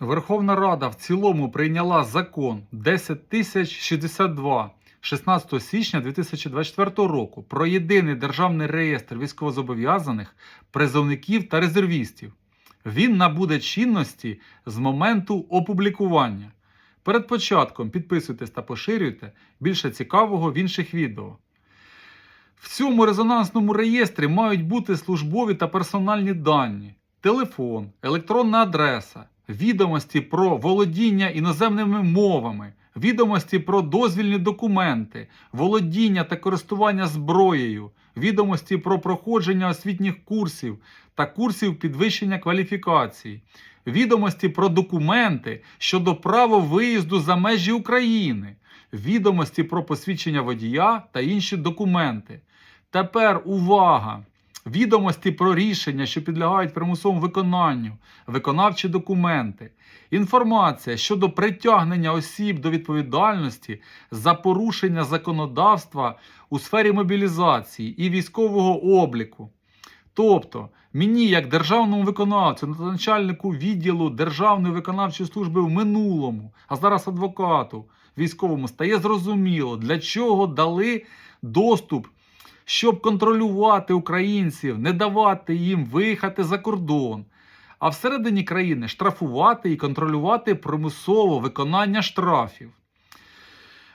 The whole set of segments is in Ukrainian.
Верховна Рада в цілому прийняла закон 10062 16 січня 2024 року про єдиний державний реєстр військовозобов'язаних, призовників та резервістів. Він набуде чинності з моменту опублікування. Перед початком підписуйтесь та поширюйте більше цікавого в інших відео. В цьому резонансному реєстрі мають бути службові та персональні дані, телефон, електронна адреса, відомості про володіння іноземними мовами, відомості про дозвільні документи, володіння та користування зброєю, відомості про проходження освітніх курсів та курсів підвищення кваліфікацій, відомості про документи щодо права виїзду за межі України, відомості про посвідчення водія та інші документи. Тепер увага! Відомості про рішення, що підлягають примусовому виконанню, виконавчі документи, інформація щодо притягнення осіб до відповідальності за порушення законодавства у сфері мобілізації і військового обліку. Тобто, мені, як державному виконавцю, начальнику відділу Державної виконавчої служби в минулому, а зараз адвокату військовому, стає зрозуміло, для чого дали доступ щоб контролювати українців, не давати їм виїхати за кордон, а всередині країни штрафувати і контролювати примусово виконання штрафів.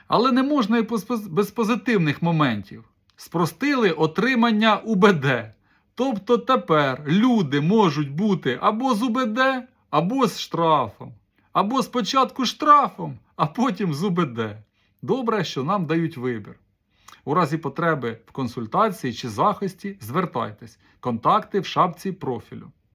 Але не можна і без позитивних моментів. Спростили отримання УБД. Тобто тепер люди можуть бути або з УБД, або з штрафом, або спочатку штрафом, а потім з УБД. Добре, що нам дають вибір. У разі потреби в консультації чи захисті звертайтесь. Контакти в шапці профілю.